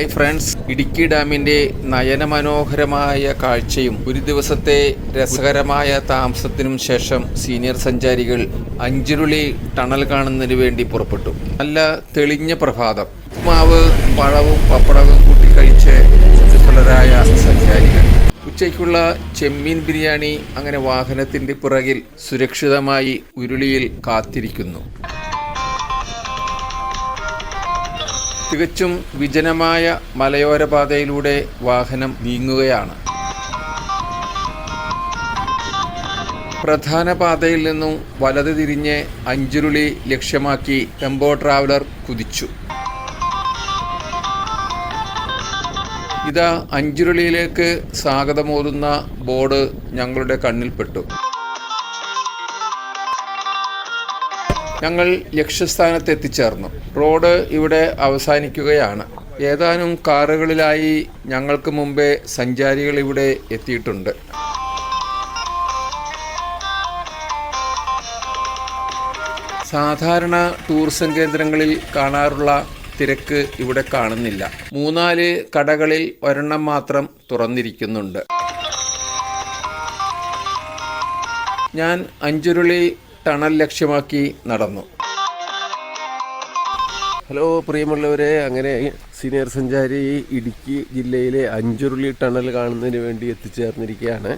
Hi friends. Idukki ഡാമിന്റെ നയനമനോഹരമായ കാഴ്ചയും ഒരു ദിവസത്തെ രസകരമായ താമസത്തിനും ശേഷം സീനിയർ സഞ്ചാരികൾ അഞ്ചിരുളി ടണൽ കാണുന്നതിന് വേണ്ടി പുറപ്പെട്ടു. നല്ല തെളിഞ്ഞ പ്രഭാതം. ഉപ്മാവ് പഴവും പപ്പടവും കൂട്ടി കഴിച്ച് സുഫലരായ സഞ്ചാരികൾ. ഉച്ചയ്ക്കുള്ള ചെമ്മീൻ ബിരിയാണി അങ്ങനെ വാഹനത്തിന്റെ പുറകിൽ സുരക്ഷിതമായി ഉരുളിയിൽ കാത്തിരിക്കുന്നു. തികച്ചും വിജനമായ മലയോര പാതയിലൂടെ വാഹനം നീങ്ങുകയാണ്. പ്രധാന പാതയിൽ നിന്നും വലത് തിരിഞ്ഞ് അഞ്ചുരുളി ലക്ഷ്യമാക്കി ടെമ്പോ ട്രാവലർ കുതിച്ചു. ഇതാ അഞ്ചുരുളിയിലേക്ക് സ്വാഗതമോതുന്ന ബോർഡ് ഞങ്ങളുടെ കണ്ണിൽപ്പെട്ടു. ഞങ്ങൾ ലക്ഷ്യസ്ഥാനത്ത് എത്തിച്ചേർന്നു. റോഡ് ഇവിടെ അവസാനിക്കുകയാണ്. ഏതാനും കാറുകളിലായി ഞങ്ങൾക്ക് മുമ്പേ സഞ്ചാരികൾ ഇവിടെ എത്തിയിട്ടുണ്ട്. സാധാരണ ടൂറിസം കേന്ദ്രങ്ങളിൽ കാണാറുള്ള തിരക്ക് ഇവിടെ കാണുന്നില്ല. മൂന്നാൽ കടകളിൽ ഒരെണ്ണം മാത്രം തുറന്നിരിക്കുന്നുണ്ട്. ഞാൻ അഞ്ചുരുളി ടണൽ ലക്ഷ്യമാക്കി നടന്നു. ഹലോ പ്രിയമുള്ളവരെ അങ്ങനെ സീനിയർ സഞ്ചാരി ഇടുക്കി ജില്ലയിലെ അഞ്ചുരുളി ടണൽ കാണുന്നതിന് വേണ്ടി എത്തിച്ചേർന്നിരിക്കുകയാണ്.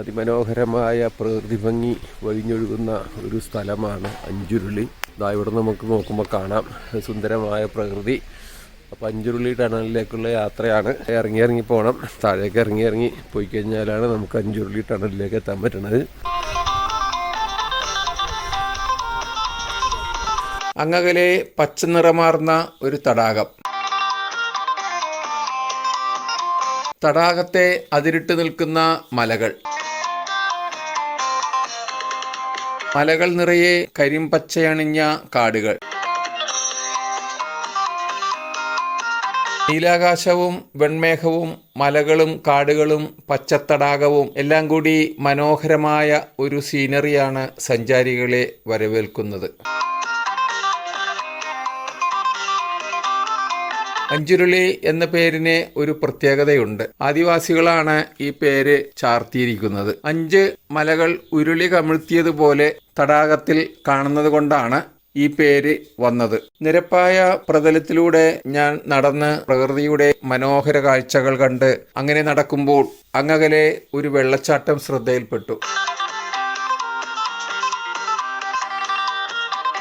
അതിമനോഹരമായ പ്രകൃതി ഭംഗി വഴിഞ്ഞൊഴുകുന്ന ഒരു സ്ഥലമാണ് അഞ്ചുരുളി. ഇതാ ഇവിടെ നമുക്ക് നോക്കുമ്പോൾ കാണാം. സുന്ദരമായ പ്രകൃതി. അപ്പോൾ അഞ്ചുരുളി ടണലിലേക്കുള്ള യാത്രയാണ്. ഇറങ്ങി ഇറങ്ങി പോകണം താഴേക്ക് ഇറങ്ങി ഇറങ്ങി പോയി കഴിഞ്ഞാലാണ് നമുക്ക് അഞ്ചുരുളി ടണലിലേക്ക് എത്താൻ പറ്റുന്നത് അങ്ങകലെ പച്ചനിറമാർന്ന ഒരു തടാകം. തടാകത്തെ അതിരിട്ട് നിൽക്കുന്ന മലകൾ. മലകൾ നിറയെ കരിമ്പച്ചയണിഞ്ഞ കാടുകൾ. നീലാകാശവും വെൺമേഘവും മലകളും കാടുകളും പച്ചത്തടാകവും എല്ലാം കൂടി മനോഹരമായ ഒരു സീനറിയാണ് സഞ്ചാരികളെ വരവേൽക്കുന്നത്. അഞ്ചുരുളി എന്ന പേരിന് ഒരു പ്രത്യേകതയുണ്ട്. ആദിവാസികളാണ് ഈ പേര് ചാർത്തിയിരിക്കുന്നത്. അഞ്ച് മലകൾ ഉരുളി കമിഴ്ത്തിയതുപോലെ തടാകത്തിൽ കാണുന്നത് കൊണ്ടാണ് ഈ പേര് വന്നത്. നിരപ്പായ പ്രതലത്തിലൂടെ ഞാൻ നടന്ന് പ്രകൃതിയുടെ മനോഹര കാഴ്ചകൾ കണ്ട് അങ്ങനെ നടക്കുമ്പോൾ അങ്ങകലെ ഒരു വെള്ളച്ചാട്ടം ശ്രദ്ധയിൽപ്പെട്ടു.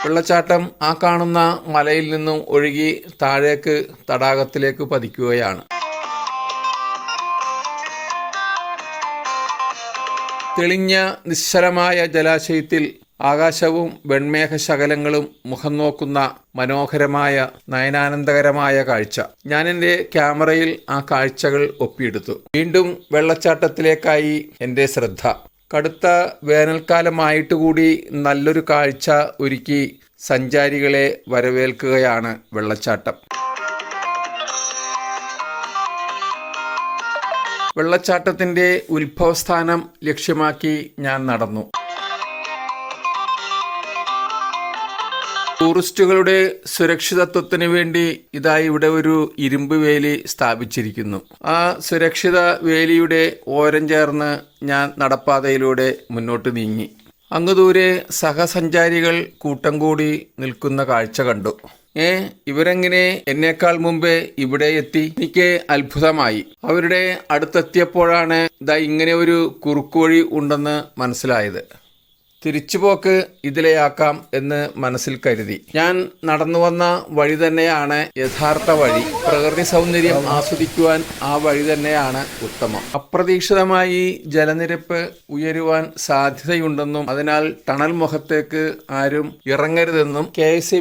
വെള്ളച്ചാട്ടം ആ കാണുന്ന മലയിൽ നിന്നും ഒഴുകി താഴേക്ക് തടാകത്തിലേക്ക് പതിക്കുകയാണ്. തെളിഞ്ഞ നിശ്ചലമായ ജലാശയത്തിൽ ആകാശവും വെൺമേഘ ശകലങ്ങളും മുഖം നോക്കുന്ന മനോഹരമായ നയനാനന്ദകരമായ കാഴ്ച. ഞാൻ എന്റെ ക്യാമറയിൽ ആ കാഴ്ചകൾ ഒപ്പിയെടുത്തു. വീണ്ടും വെള്ളച്ചാട്ടത്തിലേക്കായി എന്റെ ശ്രദ്ധ. കടുത്ത വേനൽക്കാലമായിട്ട് കൂടി നല്ലൊരു കാഴ്ച ഒരുക്കി സഞ്ചാരികളെ വരവേൽക്കുകയാണ് വെള്ളച്ചാട്ടം. വെള്ളച്ചാട്ടത്തിന്റെ ഉത്ഭവസ്ഥാനം ലക്ഷ്യമാക്കി ഞാൻ നടന്നു. ടൂറിസ്റ്റുകളുടെ സുരക്ഷിതത്വത്തിന് വേണ്ടി ഇതാ ഇവിടെ ഒരു ഇരുമ്പ് വേലി സ്ഥാപിച്ചിരിക്കുന്നു. ആ സുരക്ഷിത വേലിയുടെ ഓരം ചേർന്ന് ഞാൻ നടപ്പാതയിലൂടെ മുന്നോട്ട് നീങ്ങി. അങ്ങ് ദൂരെ സഹസഞ്ചാരികൾ കൂട്ടം കൂടി നിൽക്കുന്ന കാഴ്ച കണ്ടു. ഏ ഇവരെങ്ങനെ എന്നേക്കാൾ മുമ്പേ ഇവിടെ എത്തി? എനിക്ക് അത്ഭുതമായി. അവരുടെ അടുത്തെത്തിയപ്പോഴാണ് ഇതാ ഇങ്ങനെ ഒരു കുറുക്കുവഴി ഉണ്ടെന്ന് മനസ്സിലായത്. തിരിച്ചുപോക്ക് ഇതിലെയാക്കാം എന്ന് മനസ്സിൽ കരുതി. ഞാൻ നടന്നു വന്ന വഴി തന്നെയാണ് യഥാർത്ഥ വഴി. പ്രകൃതി സൗന്ദര്യം ആസ്വദിക്കുവാൻ ആ വഴി തന്നെയാണ് ഉത്തമം. അപ്രതീക്ഷിതമായി ജലനിരപ്പ് ഉയരുവാൻ സാധ്യതയുണ്ടെന്നും അതിനാൽ ടണൽ മുഖത്തേക്ക് ആരും ഇറങ്ങരുതെന്നും കെ എസ്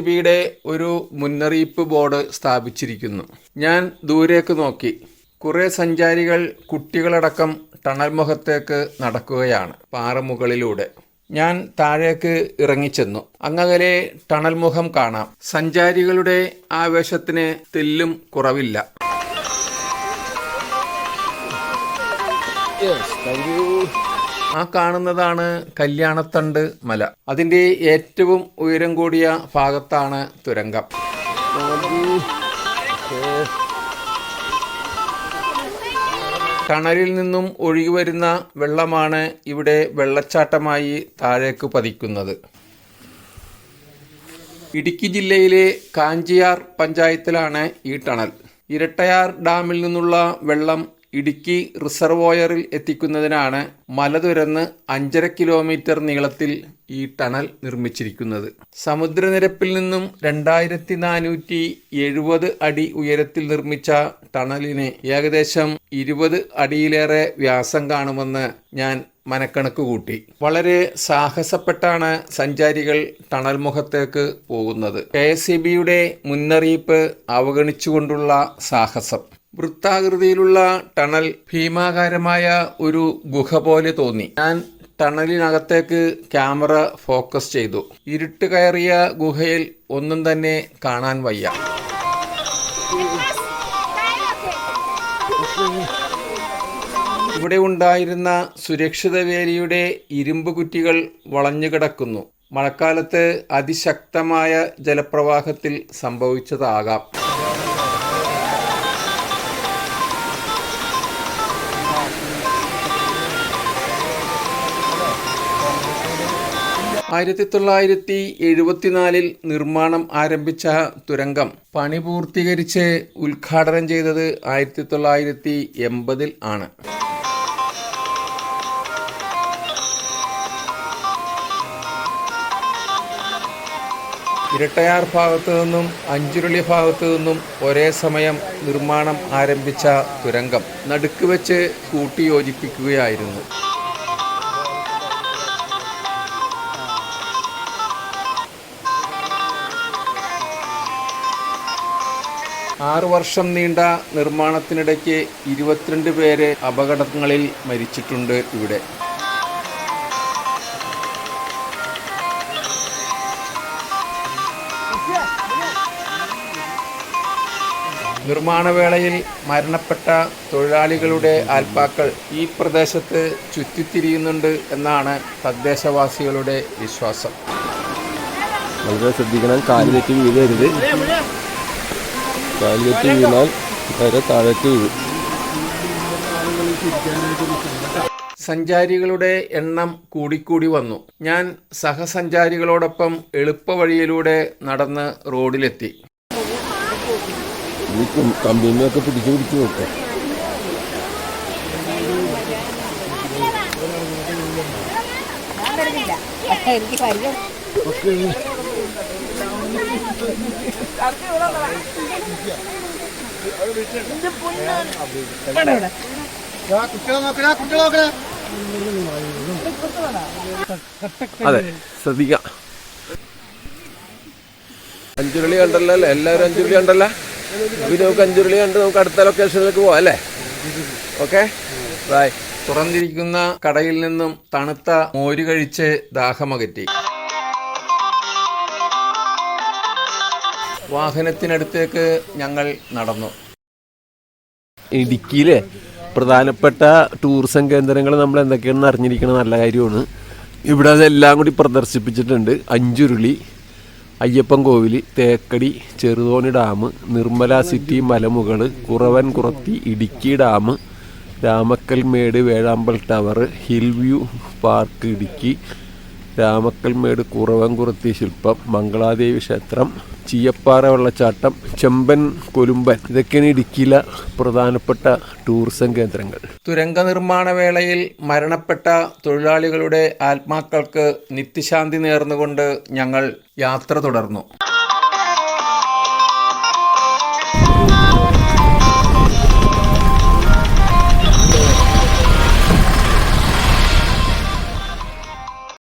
ഒരു മുന്നറിയിപ്പ് ബോർഡ് സ്ഥാപിച്ചിരിക്കുന്നു. ഞാൻ ദൂരേക്ക് നോക്കി. കുറെ സഞ്ചാരികൾ കുട്ടികളടക്കം ടണൽ മുഖത്തേക്ക് നടക്കുകയാണ് പാറമുകളിലൂടെ. ഞാൻ താഴേക്ക് ഇറങ്ങിച്ചെന്നു. അങ്ങകലെ ടണൽ മുഖം കാണാം. സഞ്ചാരികളുടെ ആവേശത്തിന് തെല്ലും കുറവില്ല. ആ കാണുന്നതാണ് കല്യാണത്തണ്ട് മല. അതിന്റെ ഏറ്റവും ഉയരം കൂടിയ ഭാഗത്താണ് തുരങ്കം. ടണലിൽ നിന്നും ഒഴുകി വരുന്ന വെള്ളമാണ് ഇവിടെ വെള്ളച്ചാട്ടമായി താഴേക്ക് പതിക്കുന്നത്. ഇടുക്കി ജില്ലയിലെ കാഞ്ചിയാർ പഞ്ചായത്തിലാണ് ഈ ടണൽ. ഇരട്ടയാർ ഡാമിൽ നിന്നുള്ള വെള്ളം ഇടുക്കി റിസർവോയറിൽ എത്തിക്കുന്നതിനാണ് മലതുരന്ന് അഞ്ചര കിലോമീറ്റർ നീളത്തിൽ ഈ ടണൽ നിർമ്മിച്ചിരിക്കുന്നത്. സമുദ്രനിരപ്പിൽ നിന്നും രണ്ടായിരത്തി നാനൂറ്റി എഴുപത് അടി ഉയരത്തിൽ നിർമ്മിച്ച ടണലിന് ഏകദേശം ഇരുപത് അടിയിലേറെ വ്യാസം കാണുമെന്ന് ഞാൻ മനക്കണക്ക് കൂട്ടി. വളരെ സാഹസപ്പെട്ടാണ് സഞ്ചാരികൾ ടണൽ മുഖത്തേക്ക് പോകുന്നത്. കെ എസ് മുന്നറിയിപ്പ് അവഗണിച്ചുകൊണ്ടുള്ള സാഹസം. വൃത്താകൃതിയിലുള്ള ടണൽ ഭീമാകാരമായ ഒരു ഗുഹ പോലെ തോന്നി. ഞാൻ ടണലിനകത്തേക്ക് ക്യാമറ ഫോക്കസ് ചെയ്തു. ഇരുട്ട് കയറിയ ഗുഹയിൽ ഒന്നും തന്നെ കാണാൻ വയ്യ. ഇവിടെ ഉണ്ടായിരുന്ന സുരക്ഷിത വേലിയുടെ ഇരുമ്പ് കുറ്റികൾ വളഞ്ഞുകിടക്കുന്നു മഴക്കാലത്ത് അതിശക്തമായ ജലപ്രവാഹത്തിൽ സംഭവിച്ചതാകാം. ആയിരത്തി തൊള്ളായിരത്തി എഴുപത്തിനാലിൽ നിർമ്മാണം ആരംഭിച്ച തുരങ്കം പണി പൂർത്തീകരിച്ച് ഉദ്ഘാടനം ചെയ്തത് ആയിരത്തി തൊള്ളായിരത്തി എൺപതിൽ ആണ്. ഇരട്ടയാർ ഭാഗത്തു നിന്നും അഞ്ചുരുളി ഭാഗത്തു നിന്നും ഒരേ സമയം നിർമ്മാണം ആരംഭിച്ച തുരങ്കം നടുക്ക് വെച്ച് കൂട്ടിയോജിപ്പിക്കുകയായിരുന്നു. ആറു വർഷം നീണ്ട നിർമ്മാണത്തിനിടയ്ക്ക് ഇരുപത്തിരണ്ട് പേര് അപകടങ്ങളിൽ മരിച്ചിട്ടുണ്ട് ഇവിടെ. നിർമ്മാണവേളയിൽ മരണപ്പെട്ട തൊഴിലാളികളുടെ ആൽപ്പാക്കൾ ഈ പ്രദേശത്ത് ചുറ്റിത്തിരിയുന്നുണ്ട് എന്നാണ് തദ്ദേശവാസികളുടെ വിശ്വാസം. വളരെ ശ്രദ്ധിക്കണം കാൽ തെറ്റി വീഴരുത്. തെറ്റി വീണാൽ വരെ താഴേക്ക് വീഴും. സഞ്ചാരികളുടെ എണ്ണം കൂടിക്കൂടി വന്നു. ഞാൻ സഹസഞ്ചാരികളോടൊപ്പം എളുപ്പവഴിയിലൂടെ നടന്ന് റോഡിലെത്തി. ഈ പിടിച്ചു പിടിച്ചു നോക്കാം ഞാൻ വരുന്നില്ല എനിക്ക് പരിചയം. അതെ ശ്രദ്ധിക്കാം. അഞ്ചുരുളി കണ്ടല്ലോ അല്ലേ? എല്ലാവരും അഞ്ചുരുളി കണ്ടല്ലോ? പിന്നെ നമുക്ക് അഞ്ചുരുളി കണ്ട് നമുക്ക് അടുത്ത ലൊക്കേഷനിലേക്ക് പോവാം അല്ലേ? ഓക്കെ? ബൈ തുറന്നിരിക്കുന്ന കടയിൽ നിന്നും തണുത്ത മോര് കഴിച്ച് ദാഹമകറ്റി. വാഹനത്തിനടുത്തേക്ക് ഞങ്ങൾ നടന്നു. ഇടുക്കിയിലെ പ്രധാനപ്പെട്ട ടൂറിസം കേന്ദ്രങ്ങൾ നമ്മൾ എന്തൊക്കെയാണെന്ന് അറിഞ്ഞിരിക്കുന്നത് നല്ല കാര്യമാണ്. ഇവിടെ അതെല്ലാം കൂടി പ്രദർശിപ്പിച്ചിട്ടുണ്ട്. Anchuruli Ayyappan Kovil Thekkady Cheruthoni dam Nirmala city Malamukal Kuravan Kurathi Idukki dam Ramakkalmedu വേഴാമ്പൽ tower hill view park Idukki Ramakkalmedu Kuravankurathi ശില്പം മംഗളാദേവി ക്ഷേത്രം ചീയപ്പാറ വെള്ളച്ചാട്ടം ചെമ്പൻ കൊലുമ്പൻ ഇതൊക്കെയാണ് ഇടുക്കിയിലെ പ്രധാനപ്പെട്ട ടൂറിസം കേന്ദ്രങ്ങൾ. തുരങ്ക നിർമ്മാണ വേളയിൽ മരണപ്പെട്ട തൊഴിലാളികളുടെ ആത്മാക്കൾക്ക് നിത്യശാന്തി നേർന്നുകൊണ്ട് ഞങ്ങൾ യാത്ര തുടർന്നു.